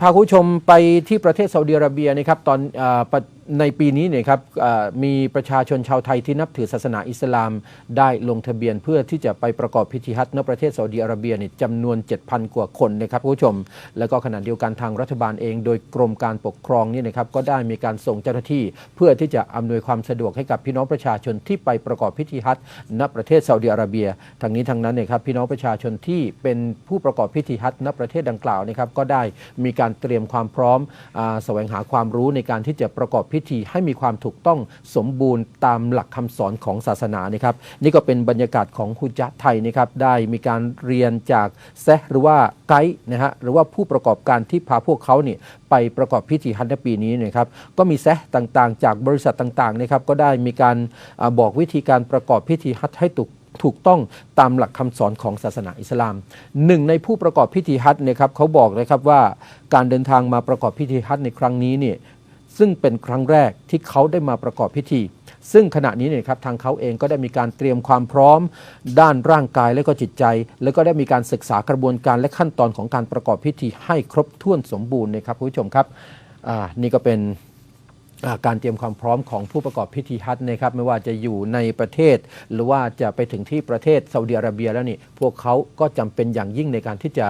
พาคุณผู้ชมไปที่ประเทศซาอุดิอาระเบียนะครับตอนอ ในปีนี้เนี่ยครับมีประชาชนชาวไทยที่นับถือศาสนาอิสลามได้ลงทะเบียนเพื่อที่จะไปประกอบพิธีฮัจญ์ณประเทศซาอุดิอาระเบียเนี่ยจำนวน 7,000 กว่าคนนะครับคุณผู้ชม แล้วก็ขณะเดียวกันทางรัฐบาลเอง โดยกรมการปกครองนี่นะครับก็ได้มีการส่งเจ้าหน้าที่ เพื่อที่จะอำนวยความสะดวกให้กับพี่น้องประชาชนที่ไปประกอบพิธีฮัจญ์ณประเทศซาอุดิอาระเบียทางนี้ทางนั้นเนี่ยครับพี่น้องประชาชนที่เป็นผู้ประกอบพิธีฮัจญ์ณประเทศดังกล่าวนะครับก็ได้มีการเตรียมความพร้อมอแสวงหาความรู้ในการที่จะประกอบพิพิธีให้มีความถูกต้องสมบูรณ์ตามหลักคำสอนของศาสนานะครับ นี่ก็เป็นบรรยากาศของฮุจญะไทยนะครับ ได้มีการเรียนจากแซหรือว่าไกด์นะฮะหรือว่าผู้ประกอบการที่พาพวกเขาเนี่ยไปประกอบพิธีฮัจญ์ในปีนี้นะครับก็มีแซต่างๆ จากบริษัทต่างๆนะครับก็ได้มีการอบอกวิธีการประกอบพิธีฮัจญ์ให้ถูกถูกต้องตามหลักคำสอนของศาสนาอิสลามหนึ่งในผู้ประกอบพิธีฮัจญ์นะครับเขาบอกนะครับว่าการเดินทางมาประกอบพิธีฮัจญ์ในครั้งนี้เนี่ย ซึ่งเป็นครั้งแรกที่เขาได้มาประกอบพิธี ซึ่งขณะนี้เนี่ยครับทางเขาเองก็ได้มีการเตรียมความพร้อม ด้านร่างกายและก็จิตใจ แล้วก็ได้มีการศึกษากระบวนการและขั้นตอนของการประกอบพิธีให้ครบถ้วนสมบูรณ์นะครับคุณผู้ชมครับอ่านี่ก็เป็น การเตรียมความพร้อมของผู้ประกอบพิธีฮัจญ์นะครับไม่ว่าจะอยู่ในประเทศ หรือว่าจะไปถึงที่ประเทศซาอุดิอาระเบียแล้วนี่พวกเขาก็จำเป็นอย่างยิ่งในการที่จะ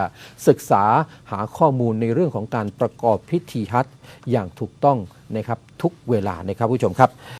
ศึกษาหาข้อมูลในเรื่องของการประกอบพิธีฮัจญ์อย่างถูกต้องนะครับทุกเวลานะครับผู้ชมครับ